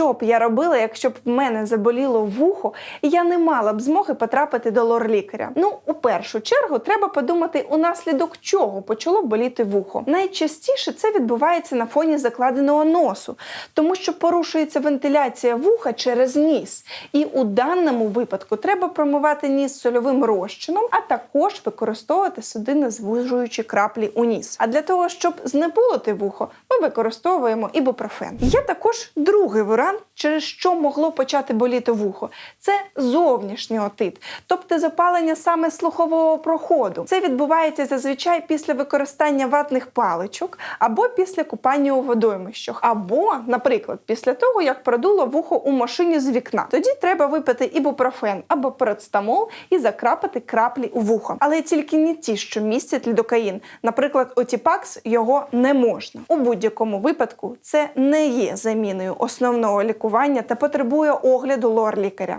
що б я робила, якщо б в мене заболіло вухо, і я не мала б змоги потрапити до лор-лікаря? Ну, у першу чергу, треба подумати, унаслідок чого почало боліти вухо. Найчастіше це відбувається на фоні закладеного носу, тому що порушується вентиляція вуха через ніс. І у даному випадку треба промивати ніс сольовим розчином, а також використовувати судинозвужуючі краплі у ніс. А для того, щоб знеболити вухо, ми використовуємо ібупрофен. Є також другий варіант, через що могло почати боліти вухо. Це зовнішній отит, тобто запалення саме слухового проходу. Це відбувається зазвичай після використання ватних паличок або після купання у водоймищах, або, наприклад, після того, як продуло вухо у машині з вікна. Тоді треба випити ібупрофен або парацетамол і закрапати краплі у вухо. Але тільки не ті, що містять лідокаїн. Наприклад, Отіпакс його не можна. У будь-якому випадку це не є заміною основного лікування та потребує огляду лор-лікаря.